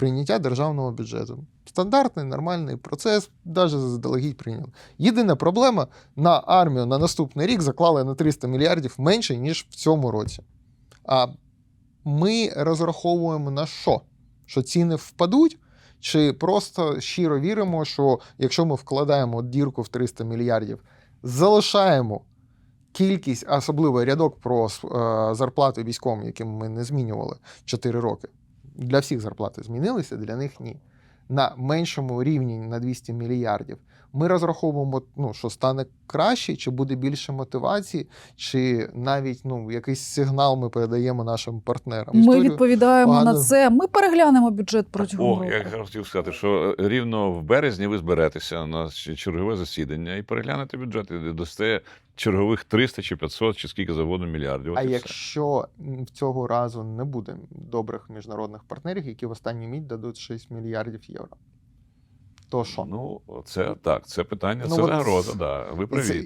прийняття державного бюджету. Стандартний нормальний процес, навіть заздалегідь прийняли. Єдина проблема на армію на наступний рік заклали на 300 мільярдів менше, ніж в цьому році. А ми розраховуємо на що? Що ціни впадуть? Чи просто щиро віримо, що якщо ми вкладаємо дірку в 300 мільярдів, залишаємо кількість, особливо рядок про е, зарплати військовим, яким ми не змінювали 4 роки. Для всіх зарплати змінилися, для них ні. На меншому рівні на 200 мільярдів. Ми розраховуємо, ну, що стане краще, чи буде більше мотивації, чи навіть ну, якийсь сигнал ми передаємо нашим партнерам. Ми Історію- відповідаємо погано- на це. Ми переглянемо бюджет протягом О, року. я хотів сказати, що рівно в березні ви зберетеся на чергове засідання і переглянете бюджет, і дасте чергових 300 чи 500, чи скільки завгодно мільярдів. От А і якщо в цього разу не буде добрих міжнародних партнерів, які в останню міть дадуть 6 мільярдів євро, то що? Ну, це так, це питання, Ну, це загроза, да. Ви праві. це-